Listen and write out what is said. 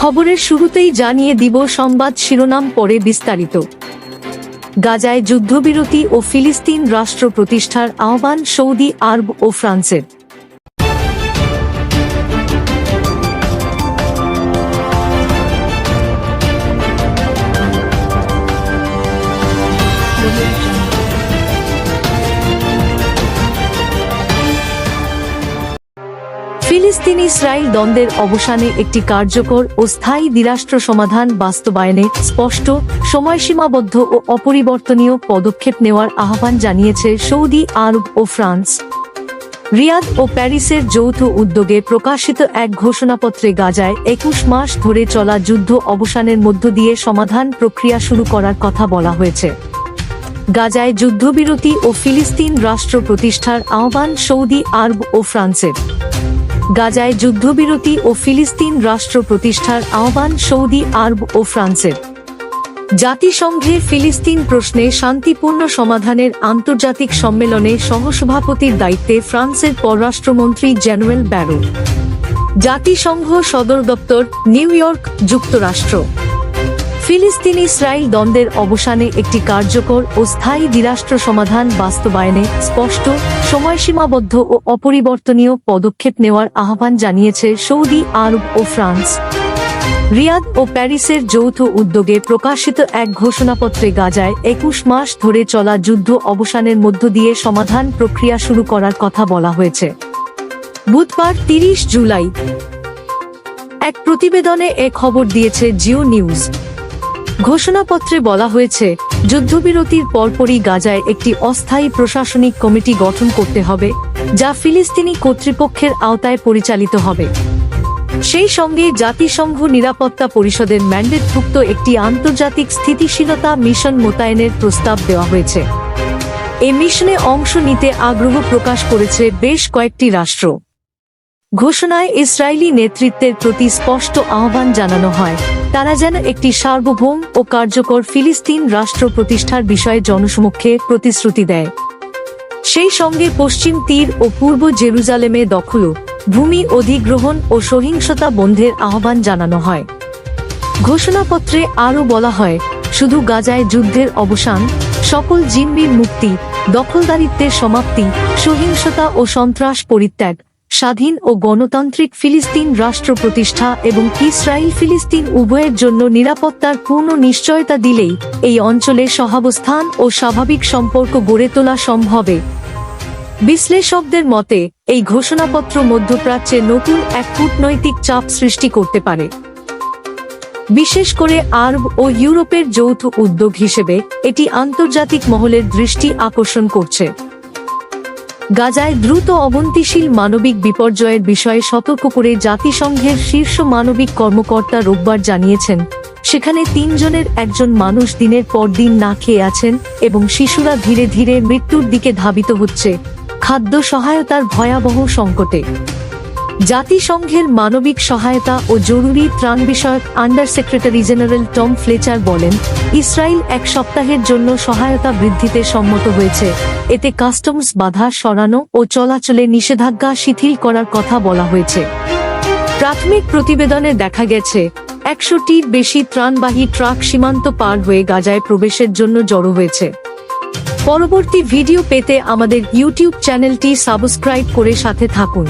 খবরের শুরুতেই জানিয়ে দিব সংবাদ শিরোনাম পরে বিস্তারিত। গাজায় যুদ্ধবিরতি ও ফিলিস্তিন রাষ্ট্র প্রতিষ্ঠার আহ্বান সৌদি, আরব ও ফ্রান্সের। ফিলিস্তিন ইসরায়েল দ্বন্দ্বের অবসানে একটি কার্যকর ও স্থায়ী দ্বিরাষ্ট্র সমাধান বাস্তবায়নে স্পষ্ট, সময়সীমাবদ্ধ ও অপরিবর্তনীয় পদক্ষেপ নেওয়ার আহ্বান জানিয়েছে সৌদি আরব ও ফ্রান্স। রিয়াদ ও প্যারিসের যৌথ উদ্যোগে প্রকাশিত এক ঘোষণাপত্রে গাজায় একুশ মাস ধরে চলা যুদ্ধ অবসানের মধ্য দিয়ে সমাধান প্রক্রিয়া শুরু করার কথা বলা হয়েছে। গাজায় যুদ্ধবিরতি ও ফিলিস্তিন রাষ্ট্র প্রতিষ্ঠার আহ্বান সৌদি আরব ও ফ্রান্সের। গাজায় যুদ্ধবিরতি ও ফিলিস্তিন রাষ্ট্র প্রতিষ্ঠার আহ্বান সৌদি, আরব ও ফ্রান্সের। জাতিসংঘে ফিলিস্তিন প্রশ্নে শান্তিপূর্ণ সমাধানের আন্তর্জাতিক সম্মেলনে সহসভাপতির দায়িত্বে ফ্রান্সের পররাষ্ট্রমন্ত্রী জ্যানুয়েল ব্যারো। জাতিসংঘ সদর দপ্তর, নিউ ইয়র্ক, যুক্তরাষ্ট্র। ফিলিস্তিন ইসরায়েল দ্বন্দ্বের অবসানে একটি কার্যকর ও স্থায়ী দ্বিরাষ্ট্র সমাধান বাস্তবায়নে স্পষ্ট, সময়সীমাবদ্ধ ও অপরিবর্তনীয় পদক্ষেপ নেওয়ার আহ্বান জানিয়েছে সৌদি, আরব ও ফ্রান্স। রিয়াদ ও প্যারিসের যৌথ উদ্যোগে প্রকাশিত এক ঘোষণাপত্রে গাজায় একুশ মাস ধরে চলা যুদ্ধ অবসানের মধ্য দিয়ে সমাধান প্রক্রিয়া শুরু করার কথা বলা হয়েছে। বুধবার তিরিশ জুলাই এক প্রতিবেদনে এ খবর দিয়েছে জিও নিউজ। ঘোষণাপত্রে বলা হয়েছে, যুদ্ধবিরতির পরপরই গাজায় একটি অস্থায়ী প্রশাসনিক কমিটি গঠন করতে হবে, যা ফিলিস্তিনি কর্তৃপক্ষের আওতায় পরিচালিত হবে। সেই সঙ্গে জাতিসংঘ নিরাপত্তা পরিষদের ম্যান্ডেটভুক্ত একটি আন্তর্জাতিক স্থিতিশীলতা মিশন মোতায়েনের প্রস্তাব দেওয়া হয়েছে। এই মিশনে অংশ নিতে আগ্রহ প্রকাশ করেছে বেশ কয়েকটি রাষ্ট্র। ঘোষণায় ইসরায়েলি নেতৃত্বের প্রতি স্পষ্ট আহ্বান জানানো হয়। তারা যেন একটি সার্বভৌম ও কার্যকর ফিলিস্তিন রাষ্ট্র প্রতিষ্ঠার বিষয়ে জনসমক্ষে প্রতিশ্রুতি দেয়। সেই সঙ্গে পশ্চিম তীর ও পূর্ব জেরুজালেমে দখল, ভূমি অধিগ্রহণ ও সহিংসতা বন্ধের আহ্বান জানানো হয়। ঘোষণাপত্রে আরও বলা হয়, শুধু গাজায় যুদ্ধের অবসান, সকল জিম্বির মুক্তি, দখলদারিত্বের সমাপ্তি, সহিংসতা ও সন্ত্রাস পরিত্যাগ স্বাধীন ও গণতান্ত্রিক ফিলিস্তিন রাষ্ট্র প্রতিষ্ঠা এবং ইসরায়েল ফিলিস্তিন উভয়ের জন্য নিরাপত্তার পূর্ণ নিশ্চয়তা দিলেই এই অঞ্চলে সহাবস্থান ও স্বাভাবিক সম্পর্ক গড়ে তোলা সম্ভবে বিশ্লেষকদের মতে, এই ঘোষণাপত্র মধ্যপ্রাচ্যে নতুন এক কূটনৈতিক চাপ সৃষ্টি করতে পারে। বিশেষ করে আরব ও ইউরোপের যৌথ উদ্যোগ হিসেবে এটি আন্তর্জাতিক মহলের দৃষ্টি আকর্ষণ করছে। গাজায় দ্রুত অবন্তিশীল মানবিক বিপর্যয়ের বিষয়ে সতর্ক করে জাতিসংঘের শীর্ষ মানবিক কর্মকর্তা রোববার জানিয়েছেন, সেখানে তিনজনের একজন মানুষ দিনের পর দিন না খেয়ে আছেন এবং শিশুরা ধীরে ধীরে মৃত্যুর দিকে ধাবিত হচ্ছে। খাদ্য সহায়তার ভয়াবহ সংকটে জাতিসংঘের মানবিক সহায়তা ও জরুরি ত্রাণ বিষয়ক under secretary general Tom Fletcher বলেন, ইসরায়েল এক সপ্তাহের জন্য সহায়তা বৃদ্ধিতে সম্মত হয়েছে। এতে কাস্টমস বাধা সরানো ও চলাচলে নিষেধাজ্ঞা শিথিল করার কথা বলা হয়েছে। প্রাথমিক প্রতিবেদনে দেখা গেছে, একশোটির বেশি ত্রাণবাহী ট্রাক সীমান্ত পার হয়ে গাজায় প্রবেশের জন্য জড়ো হয়েছে। পরবর্তী ভিডিও পেতে আমাদের ইউটিউব চ্যানেলটি সাবস্ক্রাইব করে সাথে থাকুন।